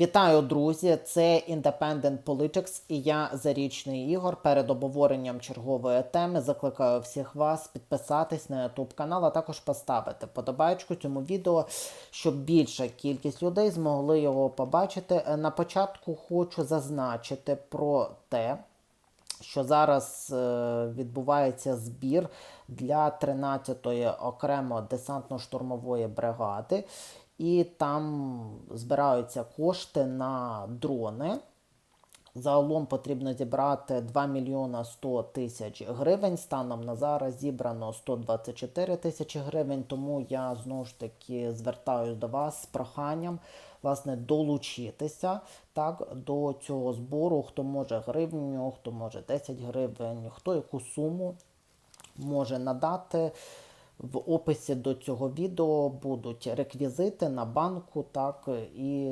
Вітаю, друзі! Це Independent Politics і я Зарічний Ігор. Перед обговоренням чергової теми закликаю всіх вас підписатись на YouTube канал, а також поставити подобайку цьому відео, щоб більша кількість людей змогли його побачити. Е, На початку хочу зазначити про те, що зараз е, відбувається збір для 13-ї окремо десантно-штурмової бригади, і там збираються кошти на дрони. Загалом потрібно зібрати 2 мільйона 100 тисяч гривень. Станом на зараз зібрано 124 тисячі гривень. Тому я знову ж таки звертаюся до вас з проханням власне долучитися так до цього збору. Хто може гривню, хто може 10 гривень, хто яку суму може надати. В описі до цього відео будуть реквізити на банку, так і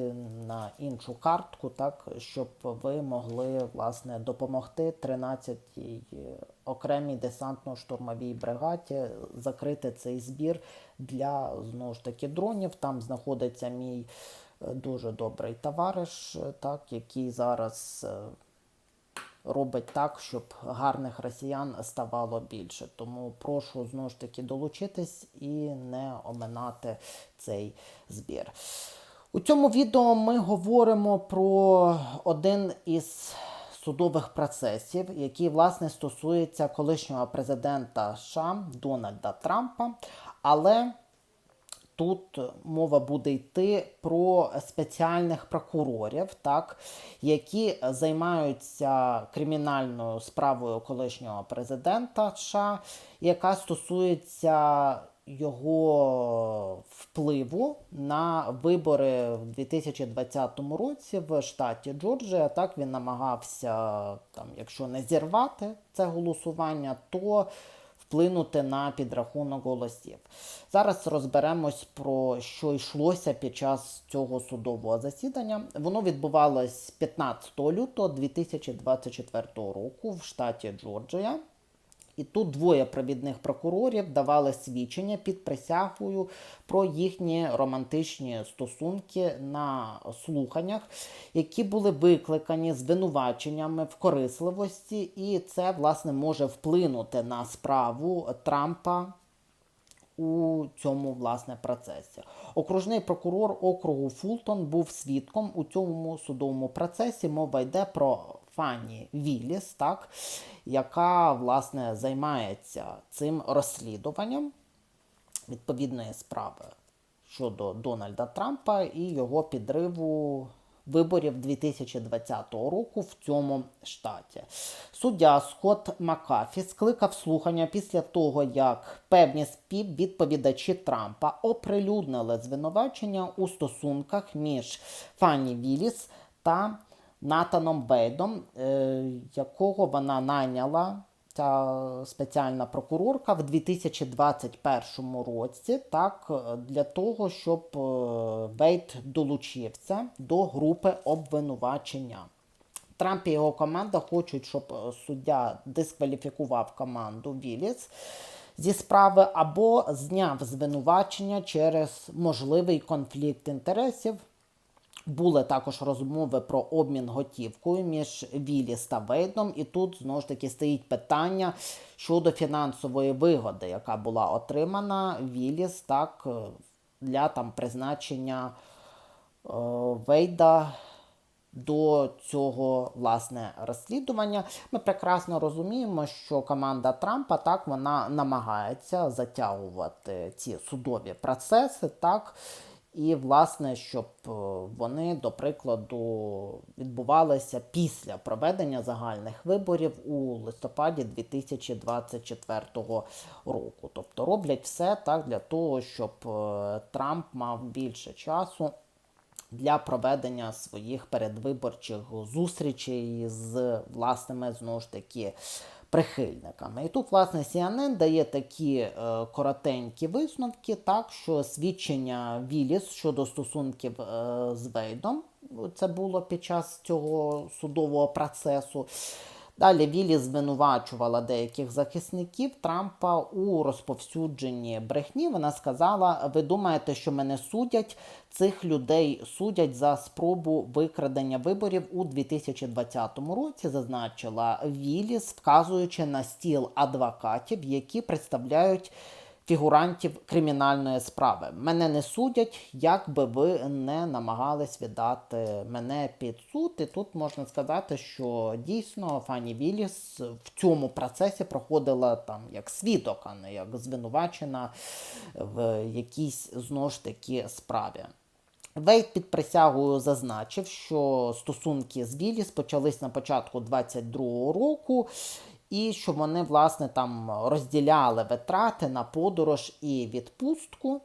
на іншу картку, так щоб ви могли власне допомогти 13-й окремій десантно-штурмовій бригаді закрити цей збір для знову ж таки дронів. Там знаходиться мій е, дуже добрий товариш, е, так який зараз. Робить так, щоб гарних росіян ставало більше. Тому прошу знову ж таки долучитись і не оминати цей збір. У цьому відео ми говоримо про один із судових процесів, який власне стосується колишнього президента США Дональда Трампа. Але Тут мова буде йти про спеціальних прокурорів, так, які займаються кримінальною справою колишнього президента США, яка стосується його впливу на вибори в 2020 році в штаті Джорджія. Так він намагався, там, якщо не зірвати це голосування, то вплинути на підрахунок голосів. Зараз розберемось про що йшлося під час цього судового засідання. Воно відбувалось 15 лютого 2024 року в штаті Джорджія. І тут двоє провідних прокурорів давали свідчення під присягою про їхні романтичні стосунки на слуханнях, які були викликані звинуваченнями в корисливості, і це власне може вплинути на справу Трампа. У цьому власне процесі окружний прокурор округу Фултон був свідком у цьому судовому процесі. Мова йде про Фанні Вілліс, так, яка власне займається цим розслідуванням відповідної справи щодо Дональда Трампа і його підриву виборів 2020 року в цьому штаті. Суддя Скотт Макафі скликав слухання після того, як певні співвідповідачі Трампа оприлюднили звинувачення у стосунках між Фанні Вілліс та Натаном Бейдом, е, якого вона найняла. Ця спеціальна прокурорка в 2021 році, так, для того, щоб е, Бейт долучився до групи обвинувачення. Трамп і його команда хочуть, щоб е, суддя дискваліфікував команду Віліс зі справи або зняв звинувачення через можливий конфлікт інтересів. Були також розмови про обмін готівкою між Віліс та Вейдом, і тут знову ж таки стоїть питання щодо фінансової вигоди, яка була отримана Віліс так, для там призначення е, Вейда до цього власне розслідування. Ми прекрасно розуміємо, що команда Трампа так вона намагається затягувати ці судові процеси, так. І, власне, щоб е, вони, до прикладу, відбувалися після проведення загальних виборів у листопаді 2024 року. Тобто роблять все так для того, щоб е, Трамп мав більше часу для проведення своїх передвиборчих зустрічей з власними знову ж таки прихильниками. І тут, власне, CNN дає такі е, коротенькі висновки, так що свідчення Віліс щодо стосунків е, з Вейдом, це було під час цього судового процесу. Далі Вілі звинувачувала деяких захисників Трампа у розповсюдженні брехні. Вона сказала: Ви думаєте, що мене судять? Цих людей судять за спробу викрадення виборів у 2020 році, зазначила Віліс, вказуючи на стіл адвокатів, які представляють фігурантів кримінальної справи. Мене не судять, як би ви не намагались віддати мене під суд. І тут можна сказати, що дійсно Фані Віліс в цьому процесі проходила там як свідок, а не як звинувачена в якійсь знову ж таки справі. Вейт під присягою зазначив, що стосунки з Віліс почались на початку 22-го року, і що вони власне там розділяли витрати на подорож і відпустку.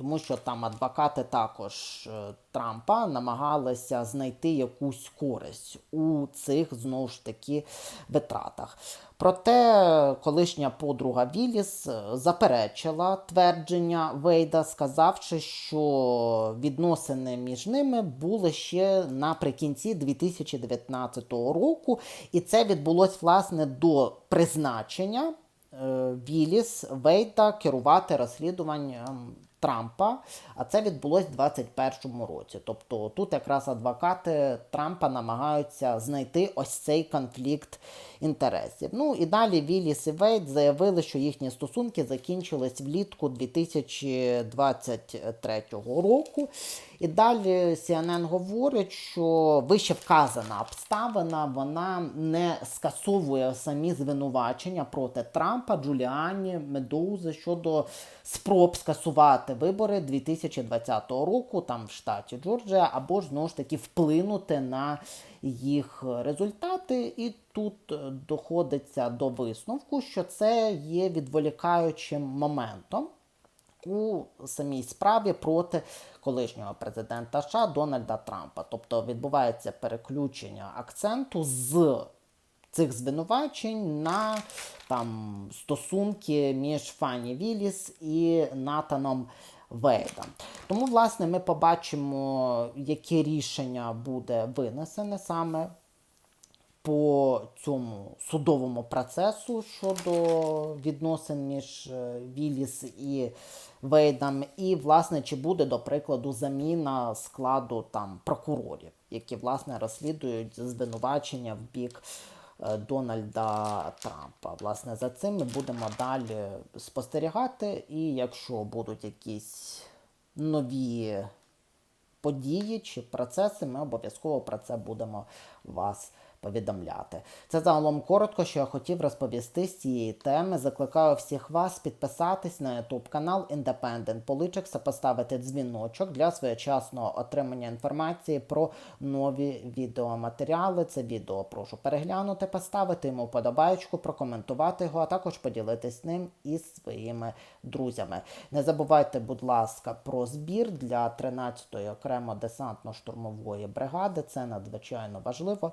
Тому що там адвокати також е, Трампа намагалися знайти якусь користь у цих знову ж таки витратах. Проте колишня подруга Віліс е, заперечила твердження Вейда, сказавши, що відносини між ними були ще наприкінці 2019 року, і це відбулось власне до призначення е, Віліс Вейда керувати розслідуванням Трампа, а це відбулось у 2021 році. Тобто тут якраз адвокати Трампа намагаються знайти ось цей конфлікт інтересів. Ну і далі Вілліс і Вейт заявили, що їхні стосунки закінчились влітку 2023 року. І далі CNN говорить, що вище вказана обставина вона не скасовує самі звинувачення проти Трампа, Джуліані, Медоузи щодо спроб скасувати вибори 2020 року, там в штаті Джорджія, або ж знову ж таки вплинути на їх результати. І тут доходиться до висновку, що це є відволікаючим моментом у самій справі проти колишнього президента США Дональда Трампа. Тобто відбувається переключення акценту з цих звинувачень на там, стосунки між Фані Віліс і Натаном Вейдом. Тому, власне, ми побачимо, яке рішення буде винесене саме по цьому судовому процесу щодо відносин між е, Віліс і Вейдом, і, власне, чи буде, до прикладу, заміна складу там прокурорів, які власне розслідують звинувачення в бік Дональда Трампа. Власне, за цим ми будемо далі спостерігати, і якщо будуть якісь нові події чи процеси, ми обов'язково про це будемо вас повідомляти. Це загалом коротко, що я хотів розповісти з цієї теми. Закликаю всіх вас підписатись на YouTube канал Independent Politics, та поставити дзвіночок для своєчасного отримання інформації про нові відеоматеріали. Це відео прошу переглянути, поставити йому вподобаєчку, прокоментувати його, а також поділитись ним із своїми друзями. Не забувайте, будь ласка, про збір для 13-ї окремо десантно-штурмової бригади. Це надзвичайно важливо.